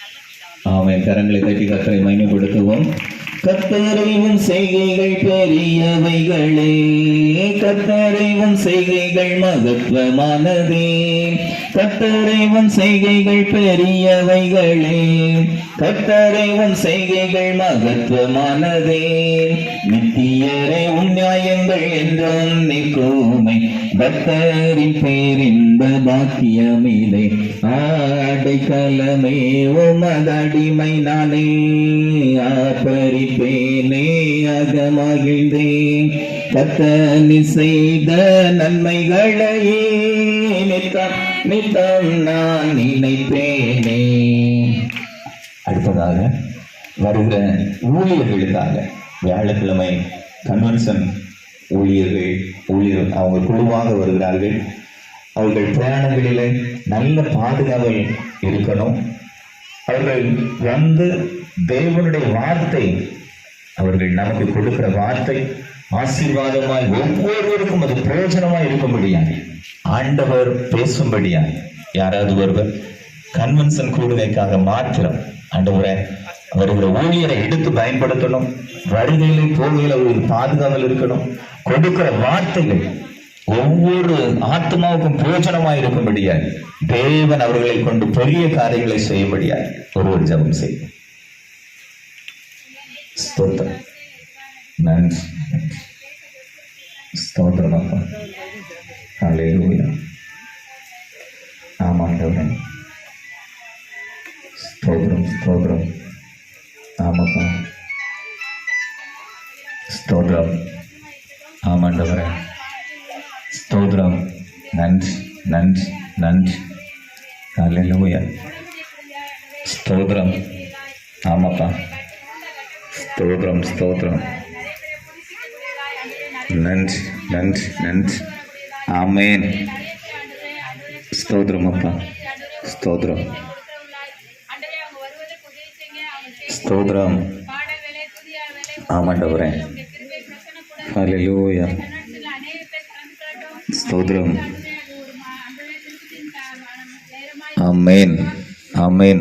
நல்ல பிதாவே ஆமென். கரங்களை தட்டி கத்தரை மகிமைப்படுத்துவோம். கத்தறிவும் செய்கைகள் பெரியவைகளே கத்தறிவும் செய்கைகள் மகத்துவமானதே. கத்தறிவும் செய்கைகள் பெரியவைகளே கத்தறிவும் செய்கைகள் மகத்துவமானதே. நித்தியரை உன்னியாயங்கள் என்றும் நிற்குமை. பக்தரின் பேரின்ப பாக்கியமிலே ஆடை ஆடைக்கலமே உமதடிமை நானே. ஆப்பரிப்பேனே அகமகிழ்ந்தேன் கத்தனி செய்த நன்மைகளையே நித்தம் நித்தம் நான் நினைப்பேனே. அடுத்ததாக வருகிற ஊழியர்களுக்காக வியாழக்கிழமை கன்வென்ஷன் ஊழியர்கள் ஊழியர்கள் அவங்க குழுவாக வருகிறார்கள். அவர்கள் பிரயாணங்களில் நல்ல பாதுகாவல் இருக்கணும். அவர்கள் வந்து தேவனுடைய வார்த்தை அவர்கள் நமக்கு கொடுக்கிற வார்த்தை ஆசீர்வாதமாய் ஒவ்வொருவருக்கும் அது பிரயோஜனமாய் இருக்கும்படியாய். ஆண்டவர் பேசும்படியாய். யாராவது ஒருவர் கன்வென்ஷன் கூடுகைக்காக மாத்திரம் ஆண்டவரை வருகிற ஊழியரை எடுத்து பயன்படுத்தணும் வருகையிலே போகையில் அவர்கள் பாதுகாவல் இருக்கணும் கொடுக்கிற வார்த்தைகள் ஒவ்வொரு ஆத்மாவுக்கும் பிரயோஜனமாக இருக்கும்படியாய் தேவன் அவர்களை கொண்டு பெரிய காரியங்களை செய்யும்படியாய் ஒருவர் ஜபம் செய்யும் ஸ்தோத்திரம். நன்றி. ஸ்தோத்திரம் அப்பா. ஹalleluya. ஆமாண்டவரே ஸ்தோத்திரம் ஸ்தோத்திரம். ஆமாப்பா ஸ்தோத்திரம். ஆமாண்டவரே ஸ்தோத்திரம் நன்றி நன்றி நன்றி ஹalleluya ஸ்தோத்திரம் ஆமாப்பா ஸ்தோத்திரம் ஸ்தோத்திரம் நன்றி நன்றி நன்றி ஆமேன் ஸ்தோத்திரம் அப்பா ஸ்தோத்திரம் ஸ்தோத்திரம் ஆமாண்டவரே స్తోత్రం ఆ మెయిన్ ఆ మెయిన్